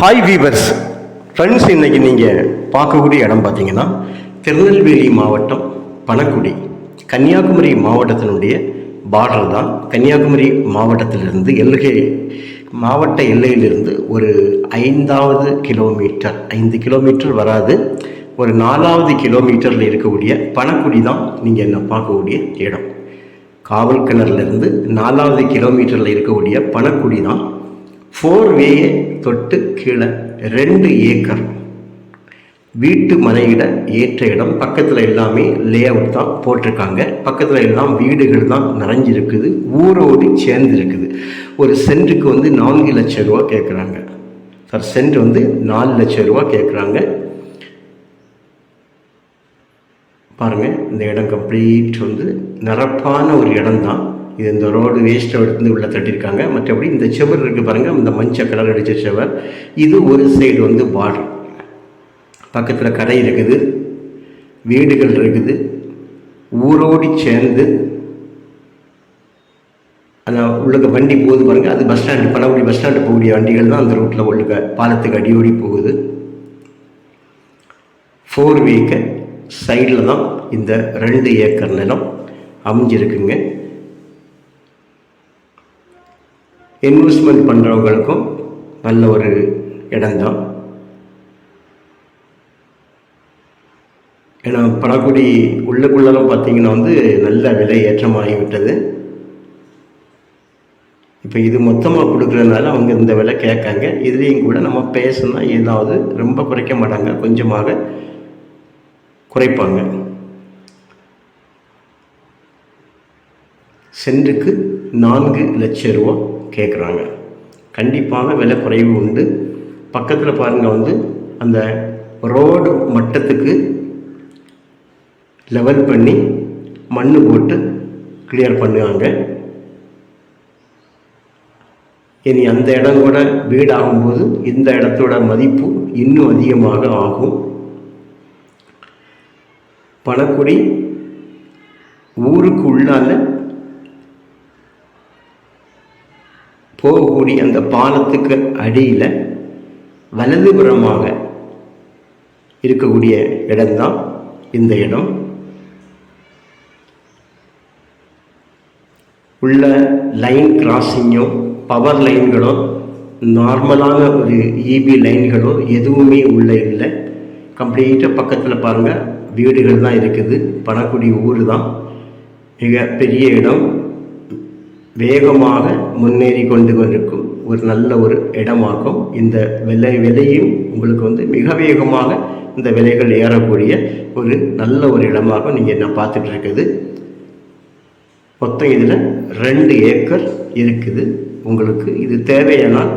Hi viewers friends இன்றைக்கி நீங்கள் பார்க்கக்கூடிய இடம் பார்த்தீங்கன்னா திருநெல்வேலி மாவட்டம் பணக்குடி கன்னியாகுமரி மாவட்டத்தினுடைய பார்டர் தான். கன்னியாகுமரி மாவட்டத்திலிருந்து எல்கை மாவட்ட எல்லையிலிருந்து ஒரு ஐந்தாவது கிலோமீட்டர் ஐந்து கிலோமீட்டர் வராது. ஒரு நாலாவது கிலோமீட்டரில் இருக்கக்கூடிய பணக்குடி தான் நீங்கள் என்ன பார்க்கக்கூடிய இடம். காவல் கிணறுலேருந்து நாலாவது கிலோமீட்டரில் இருக்கக்கூடிய பணக்குடி தான் ஃபோர் வேயை தொட்டு கீழே ரெண்டு ஏக்கர். வீட்டு மனையிட ஏற்ற இடம். பக்கத்தில் எல்லாமே லே அவுட் தான் போட்டிருக்காங்க. பக்கத்தில் எல்லாம் வீடுகள் தான் நிறைஞ்சிருக்குது. ஊரோடு சேர்ந்து இருக்குது ஒரு சென்ட்டுக்கு வந்து நான்கு லட்சம் ரூபா கேட்குறாங்க சார் சென்ட் வந்து நாலு லட்சம் ரூபா கேட்குறாங்க பாருங்கள் இந்த இடம் கம்ப்ளீட் வந்து நிரப்பான ஒரு இடம் தான். இது இந்த ரோடு வேஸ்ட்டை எடுத்து உள்ளே தட்டியிருக்காங்க. மற்றபடி இந்த செவர் இருக்குது பாருங்கள் இந்த மஞ்சள் கலர் அடித்த செவர். இது ஒரு சைடு வந்து பார்டர் பக்கத்தில் கடை இருக்குது வீடுகள் இருக்குது. ஊரோடி சேர்ந்து அந்த உள்ளுக்க வண்டி போகுது பாருங்கள் அது bus stand Panagudi bus stand போகக்கூடிய வண்டிகள் தான் அந்த ரூட்டில் உள்ளுக்க பாலத்துக்கு அடியோடி போகுது. ஃபோர் வீக்கு சைடில் தான் இந்த ரெண்டு ஏக்கர் நிலம் அமைஞ்சிருக்குங்க. இன்வெஸ்ட்மெண்ட் பண்ணுறவங்களுக்கும் நல்ல ஒரு இடம்தான். ஏன்னா பழகுடி உள்ளக்குள்ளெல்லாம் பார்த்தீங்கன்னா வந்து நல்ல விலை ஏற்றமாகிவிட்டது. இப்போ இது மொத்தமாக கொடுக்குறதுனால அவங்க இந்த விலை கேட்காங்க. இதுலேயும் கூட நம்ம பேசுனா ஏதாவது ரொம்ப குறைக்க மாட்டாங்க. கொஞ்சமாக குறைப்பாங்க. சென்ட்டுக்கு நான்கு லட்சம் ரூபா கேட்குறாங்க கண்டிப்பாக விலை குறைவு உண்டு. பக்கத்தில் பாருங்கள் வந்து அந்த ரோடு மட்டத்துக்கு லெவல் பண்ணி மண் போட்டு கிளியர் பண்ணுவாங்க. இனி அந்த இடம் கூட வீடு ஆகும்போது இந்த இடத்தோட மதிப்பு இன்னும் அதிகமாக ஆகும். பணக்குடி ஊருக்கு உள்ளால போகக்கூடிய அந்த பாலத்துக்கு அடியில் வலதுபுறமாக இருக்கக்கூடிய இடம்தான் இந்த இடம். உள்ள லைன் கிராசிங்கும் பவர் லைன்களோ நார்மலான ஒரு இபி லைன்களோ எதுவுமே உள்ளே இல்லை. கம்ப்ளீட்டாக பக்கத்தில் பாருங்கள் வீடுகள் தான் இருக்குது பணக்குடி ஊர் தான் மிக பெரிய இடம். வேகமாக முன்னேறி கொண்டு கொண்டிருக்கும் ஒரு நல்ல ஒரு இடமாகும். இந்த விலை விலையும் உங்களுக்கு வந்து மிக வேகமாக இந்த விலைகள் ஏறக்கூடிய ஒரு நல்ல ஒரு இடமாக நீங்கள் என்ன பார்த்துட்டு இருக்குது? மொத்தம் இதில் ரெண்டு ஏக்கர் இருக்குது. உங்களுக்கு இது தேவையானால்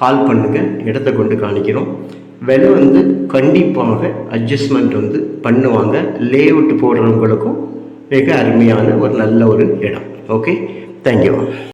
கால் பண்ணுங்கள் இடத்த கொண்டு காணிக்கிறோம். விலை வந்து கண்டிப்பாக அட்ஜஸ்ட்மெண்ட் வந்து பண்ணுவாங்க. லே அவுட் போடுறவங்களுக்கும் மிக அருமையான ஒரு நல்ல ஒரு இடம். Okay thank you